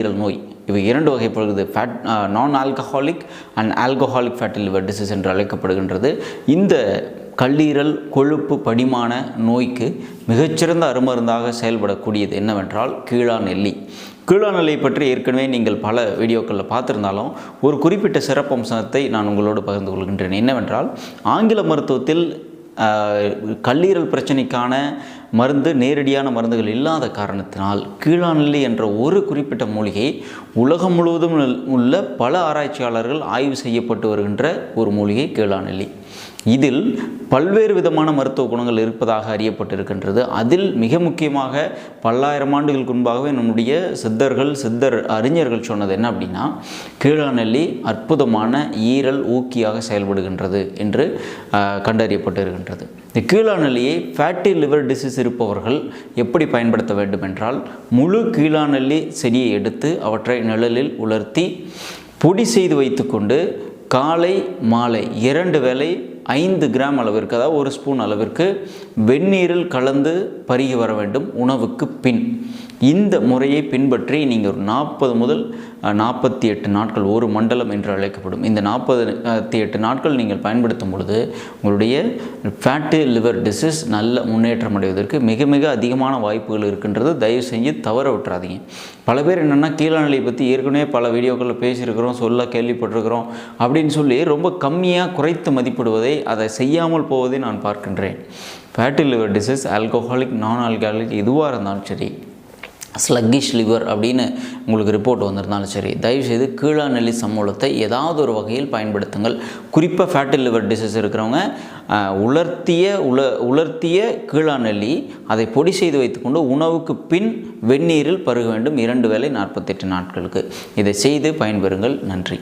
கல்லீரல் நோய். இவை இரண்டு வகைப்படுகிறது. Fat non alcoholic and alcoholic fatty liver disease என்று அழைக்கப்படுகின்றது. இந்த கல்லீரல் கொழுப்பு படிமான நோய்க்கு மிகச்சிறந்த அருமருந்தாக செயல்படக்கூடியது என்னவென்றால் கீழா நெல்லி. கீழா நெல்லியை பற்றி ஏற்கனவே நீங்கள் பல வீடியோக்களில் பார்த்துருந்தாலும் ஒரு குறிப்பிட்ட சிறப்பம்சத்தை நான் உங்களோடு பகிர்ந்து கொள்கின்றேன். என்னவென்றால் ஆங்கில மருத்துவத்தில் கல்லீரல் பிரச்சனைக்கான மருந்து நேரடியான மருந்துகள் இல்லாத காரணத்தினால் கீழாநெல்லி என்ற ஒரு குறிப்பிட்ட மூலிகை உலகம் முழுவதும் உள்ள பல ஆராய்ச்சியாளர்கள் ஆய்வு செய்யப்பட்டு வருகின்ற ஒரு மூலிகை கீழாநெல்லி. இதில் பல்வேறு விதமான மருத்துவ குணங்கள் இருப்பதாக அறியப்பட்டிருக்கின்றது. அதில் மிக முக்கியமாக பல்லாயிரம் ஆண்டுகளுக்கு முன்பாகவே நம்முடைய சித்தர்கள் சித்தர் அறிஞர்கள் சொன்னது என்ன அப்படின்னா கீழாநெல்லி அற்புதமான ஈரல் ஊக்கியாக செயல்படுகின்றது என்று கண்டறியப்பட்டிருக்கின்றது. இந்த கீழாநெல்லியை ஃபேட்டி லிவர் டிசீஸ் இருப்பவர்கள் எப்படி பயன்படுத்த வேண்டும் என்றால் முழு கீழாநெல்லி செடியை எடுத்து அவற்றை நிழலில் உலர்த்தி பொடி செய்து வைத்துக்கொண்டு காலை மாலை இரண்டு வேளை ஐந்து கிராம் அளவிற்கு அதாவது ஒரு ஸ்பூன் அளவிற்கு வெந்நீரில் கலந்து பருகி வர வேண்டும் உணவுக்கு பின். இந்த முறையை பின்பற்றி நீங்கள் ஒரு நாற்பது முதல் நாற்பத்தி எட்டு நாட்கள் ஒரு மண்டலம் என்று அழைக்கப்படும். இந்த நாற்பத்தி எட்டு நாட்கள் நீங்கள் பயன்படுத்தும் பொழுது உங்களுடைய ஃபேட்டு லிவர் டிசீஸ் நல்ல முன்னேற்றம் அடைவதற்கு மிக மிக அதிகமான வாய்ப்புகள் இருக்கின்றது தயவு செஞ்சு தவற விட்டுறாதீங்க. பல பேர் என்னென்னா கீழாநிலையை பற்றி ஏற்கனவே பல வீடியோக்களில் பேசியிருக்கிறோம் சொல்ல கேள்விப்பட்டிருக்கிறோம் அப்படின்னு சொல்லி ரொம்ப கம்மியாக குறைத்து மதிப்பிடுவதை அதை செய்யாமல் போவதை நான் பார்க்கின்றேன். Fatty liver disease alcoholic non alcoholic எதுவாக இருந்தாலும் சரி ஸ்லக்கிஷ் லிவர் அப்படின்னு உங்களுக்கு ரிப்போர்ட் வந்திருந்தாலும் சரி தயவுசெய்து கீழா நெல்லி சமூலத்தை ஏதாவது ஒரு வகையில் பயன்படுத்துங்கள். குறிப்பாக ஃபேட்டி லிவர் டிசீஸ் இருக்கிறவங்க உலர்த்திய உல உலர்த்திய கீழா நெல்லி அதை பொடி செய்து வைத்துக்கொண்டு உணவுக்கு பின் வெந்நீரில் பருக வேண்டும் இரண்டு வேளை நாற்பத்தெட்டு நாட்களுக்கு. இதை செய்து பயன்பெறுங்கள். நன்றி.